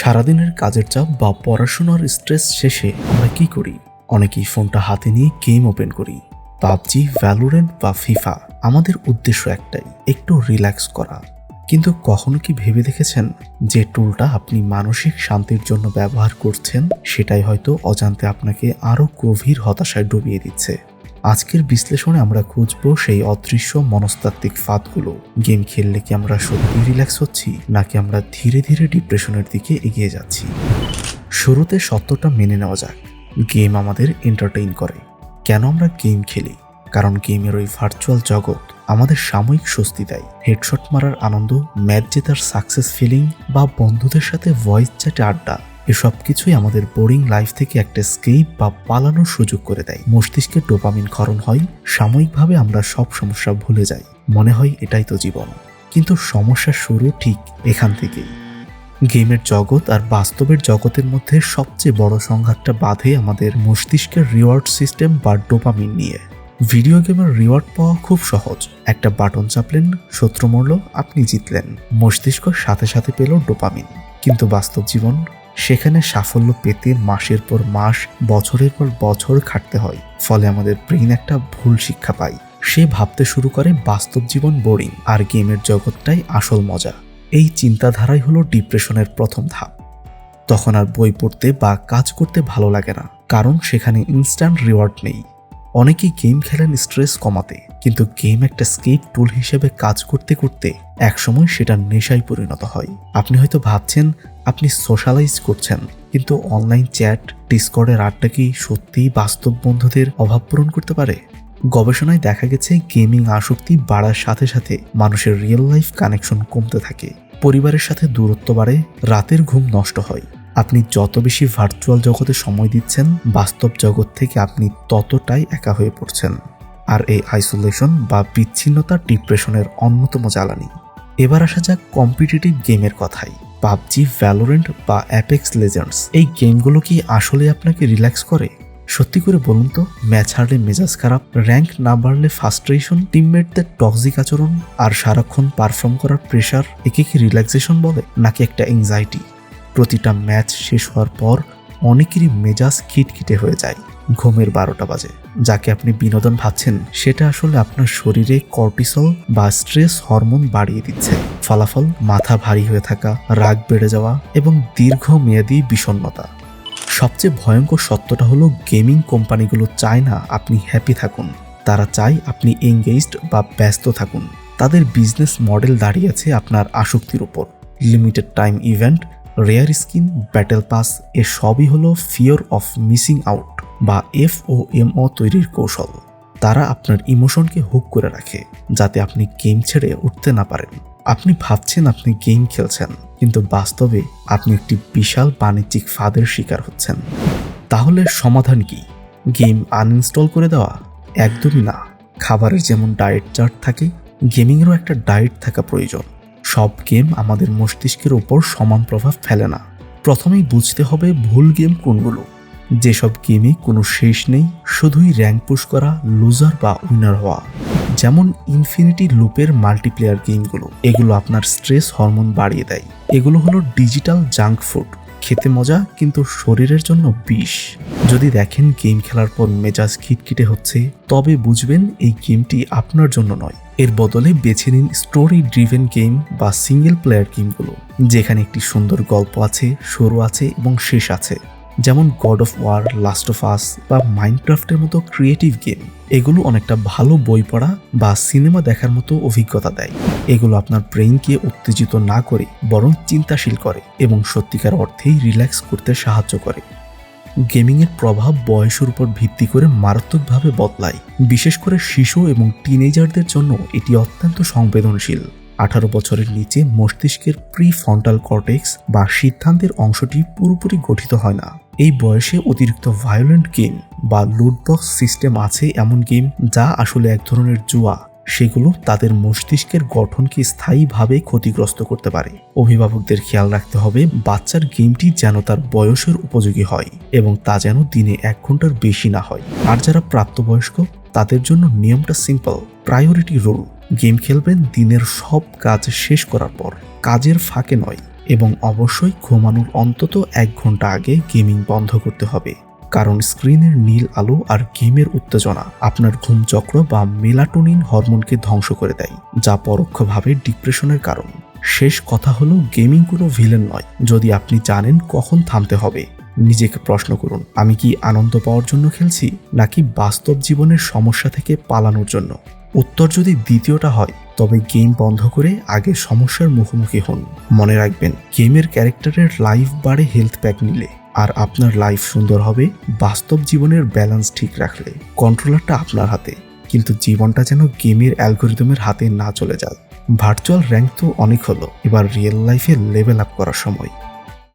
সারাদিনের কাজের চাপ বা পড়াশোনার স্ট্রেস শেষে আমরা কি করি? অনেকেই ফোনটা হাতে নিয়ে গেম ওপেন করি। পাবজি ভ্যালোরেন্ট বা ফিফা আমাদের উদ্দেশ্য একটাই, একটু রিল্যাক্স করা। কিন্তু কখনো কি ভেবে দেখেছেন যে টুলটা আপনি মানসিক শান্তির জন্য ব্যবহার করছেন? সেটাই হয়তো অজান্তে আপনাকে আরও গভীর হতাশায় ডুবিয়ে দিচ্ছে। আজকের বিশ্লেষণে আমরা খুঁজব সেই অদৃশ্য মনস্তাত্ত্বিক ফাঁদগুলো। গেম খেললে কি আমরা সত্যি রিল্যাক্স হচ্ছি, নাকি আমরা ধীরে ধীরে ডিপ্রেশনের দিকে এগিয়ে যাচ্ছি? শুরুতে সত্যটা মেনে নেওয়া যাক। গেম আমাদের এন্টারটেইন করে। কেন আমরা গেম খেলি? কারণ গেমের ওই ভার্চুয়াল জগৎ আমাদের সাময়িক স্বস্তি দেয়। হেডশট মারার আনন্দ, ম্যাচ জেতার সাকসেস ফিলিং বা বন্ধুদের সাথে ভয়েস চ্যাটে আড্ডা এসব কিছুই আমাদের বোরিং লাইফ থেকে একটা স্কেপ বা পালানোর সুযোগ করে দেয়। মস্তিষ্কে ডোপামিন ক্ষরণ হয়, সাময়িকভাবে আমরা সব সমস্যা ভুলে যাই। মনে হয় এটাই তো জীবন। কিন্তু সমস্যার শুরু ঠিক এখান থেকেই। গেমের জগৎ আর বাস্তবের জগতের মধ্যে সবচেয়ে বড় সংঘাতটা বাঁধে আমাদের মস্তিষ্কের রিওয়ার্ড সিস্টেম বা ডোপামিন নিয়ে। ভিডিও গেমের রিওয়ার্ড পাওয়া খুব সহজ। একটা বাটন চাপলেন, শত্রু মরল, আপনি জিতলেন। মস্তিষ্ক সাথে সাথে পেল ডোপামিন কিন্তু বাস্তব জীবন সেখানে সাফল্য পেতে মাসের পর মাস, বছরের পর বছর খাটতে হয়। ফলে আমাদের ব্রেইন একটা ভুল শিক্ষা পায়। সে ভাবতে শুরু করে বাস্তব জীবন বোরিং আর গেমের জগৎটাই আসল মজা। এই চিন্তাধারাই হলো ডিপ্রেশনের প্রথম ধাপ। তখন আর বই পড়তে বা কাজ করতে ভালো লাগে না, কারণ সেখানে ইনস্ট্যান্ট রিওয়ার্ড নেই। অনেকেই গেম খেলেন স্ট্রেস কমাতে, কিন্তু গেম একটা স্কেপ টুল হিসেবে কাজ করতে করতে একসময় সেটা নেশায় পরিণত হয়। আপনি হয়তো ভাবছেন আপনি সোশ্যালাইজ করছেন, কিন্তু অনলাইন চ্যাট ডিসকর্ডের আড্ডা কি সত্যিই বাস্তব বন্ধুদের অভাব পূরণ করতে পারে? গবেষণায় দেখা গেছে গেমিং আসক্তি বাড়ার সাথে সাথে মানুষের রিয়েল লাইফ কানেকশন কমতে থাকে। পরিবারের সাথে দূরত্ব বাড়ে, রাতের ঘুম নষ্ট হয়। আপনি যত বেশি ভার্চুয়াল জগতে সময় দিচ্ছেন, বাস্তব জগৎ থেকে আপনি ততটাই একা হয়ে পড়ছেন। আর এই আইসোলেশন বা বিচ্ছিন্নতা ডিপ্রেশনের অন্যতম জ্বালানি। এবার আসা যাক কম্পিটিটিভ গেমের কথাই পাবজি ভ্যালোরেন্ট বা অ্যাপেক্স লেজেন্ডস এই গেমগুলো কি আসলে আপনাকে রিল্যাক্স করে? সত্যি করে বলুন তো ম্যাচ হারলে মেজাজ খারাপ র্যাঙ্ক না বাড়লে ফাস্ট্রেশন টিমমেটদের টক্সিক আচরণ আর সারাক্ষণ পারফর্ম করার প্রেশার একে কি রিল্যাক্সেশন বলে নাকি একটা এংজাইটি প্রতিটা ম্যাচ শেষ হওয়ার পর অনেকেরই মেজাজ খিটখিটে হয়ে যায়। ঘুমের বারোটা বাজে। যাকে আপনি বিনোদন ভাবছেন, সেটা আসলে আপনার শরীরে কর্টিসল বা স্ট্রেস হরমোন বাড়িয়ে দিচ্ছে। ফলাফল, মাথা ভারী হয়ে থাকা, রাগ বেড়ে যাওয়া এবং দীর্ঘমেয়াদী বিষণ্ণতা। সবচেয়ে ভয়ঙ্কর সত্যটা হলো, গেমিং কোম্পানিগুলো চায় না আপনি হ্যাপি থাকুন। তারা চায় আপনি এঙ্গেজড বা ব্যস্ত থাকুন। তাদের বিজনেস মডেল দাঁড়িয়ে আছে আপনার আসক্তির উপর। Limited time event rare skin battle pass এ সবই হলো ফিয়ার অফ মিসিং আউট বা এফ ও এম তৈরির কৌশল। তারা আপনার ইমোশনকে হুক করে রাখে, যাতে আপনি গেম ছেড়ে উঠতে না পারেন। আপনি ভাবছেন আপনি গেম খেলছেন, কিন্তু বাস্তবে আপনি একটি বিশাল বাণিজ্যিক ফাঁদের শিকার হচ্ছেন। তাহলে সমাধান কি? গেম আনইনস্টল করে দেওয়া? একদমই না। খাবারের যেমন ডায়েট চার্ট থাকে গেমিংয়েরও একটা ডায়েট থাকা প্রয়োজন। সব গেম আমাদের মস্তিষ্কের ওপর সমান প্রভাব ফেলে না। প্রথমেই বুঝতে হবে ভুল গেম কোনগুলো। যেসব গেমে কোনো শেষ নেই, শুধুই র্যাঙ্ক পুশ করা, লুজার বা উইনার হওয়া। যেমন ইনফিনিটি লুপের মাল্টিপ্লেয়ার গেমগুলো, এগুলো আপনার স্ট্রেস হরমোন বাড়িয়ে দেয়। এগুলো হলো ডিজিটাল জাঙ্ক ফুড, খেতে মজা কিন্তু শরীরের জন্য বিষ। যদি দেখেন গেম খেলার পর মেজাজ খিটখিটে হচ্ছে, তবে বুঝবেন এই গেমটি আপনার জন্য নয়। এর বদলে বেছে নিন স্টোরি ড্রিভেন গেম বা সিঙ্গেল প্লেয়ার গেমগুলো যেখানে একটি সুন্দর গল্প আছে, শুরু আছে এবং শেষ আছে। যেমন God of War Last of Us বা মাইনক্রাফটের মতো ক্রিয়েটিভ গেম এগুলো অনেকটা ভালো বই পড়া বা সিনেমা দেখার মতো অভিজ্ঞতা দেয়। এগুলো আপনার ব্রেইনকে উত্তেজিত না করে, বরং চিন্তাশীল করে এবং সত্যিকার অর্থেই রিল্যাক্স করতে সাহায্য করে। গেমিংয়ের প্রভাব বয়সের উপর ভিত্তি করে মারাত্মকভাবে বদলায়। বিশেষ করে শিশু এবং টিনেজারদের জন্য এটি অত্যন্ত সংবেদনশীল। আঠারো বছরের নিচে মস্তিষ্কের প্রি ফন্টাল কর্টেক্স বা সিদ্ধান্তের অংশটি পুরোপুরি গঠিত হয় না। এই বয়সে অতিরিক্ত ভায়োলেন্ট গেম বা লুটবক্স সিস্টেম আছে এমন গেম যা আসলে এক ধরনের জুয়া সেগুলো তাদের মস্তিষ্কের গঠনকে স্থায়ীভাবে ক্ষতিগ্রস্ত করতে পারে। অভিভাবকদের খেয়াল রাখতে হবে, বাচ্চার গেমটি যেন তার বয়সের উপযোগী হয় এবং তা যেন দিনে এক ঘণ্টার বেশি না হয়। আর যারা প্রাপ্তবয়স্ক, তাদের জন্য নিয়মটা সিম্পল প্রায়োরিটি রুল গেম খেলবেন দিনের সব কাজ শেষ করার পর, কাজের ফাঁকে নয় এবং অবশ্যই ঘুমানোর অন্তত এক ঘণ্টা আগে গেমিং বন্ধ করতে হবে। কারণ স্ক্রিনের নীল আলো আর গেমের উত্তেজনা আপনার ঘুম চক্র বা মেলাটোনিন হরমোনকে ধ্বংস করে দেয়, যা পরোক্ষভাবে ডিপ্রেশনের কারণ। শেষ কথা হলো, গেমিং কোনো ভিলেন নয়। যদি আপনি জানেন কখন থামতে হবে, নিজেকে প্রশ্ন করুন, আমি কি আনন্দ পাওয়ার জন্য খেলছি, নাকি বাস্তব জীবনের সমস্যা থেকে পালানোর জন্য? উত্তর যদি দ্বিতীয়টা হয়, তবে গেম বন্ধ করে আগে সমস্যার মুখোমুখি হন। মনে রাখবেন, গেমের ক্যারেক্টারের লাইফ বাড়ে হেলথ প্যাক নিলে। আর আপনার লাইফ সুন্দর হবে, বাস্তব জীবনের ব্যালেন্স ঠিক রাখলে। কন্ট্রোলারটা আপনার হাতে, কিন্তু জীবনটা যেন গেমের অ্যালগোরিদমের হাতে না চলে যায়। ভার্চুয়াল র্যাঙ্ক তো অনেক হলো, এবার রিয়েল লাইফে লেভেল আপ করার সময়।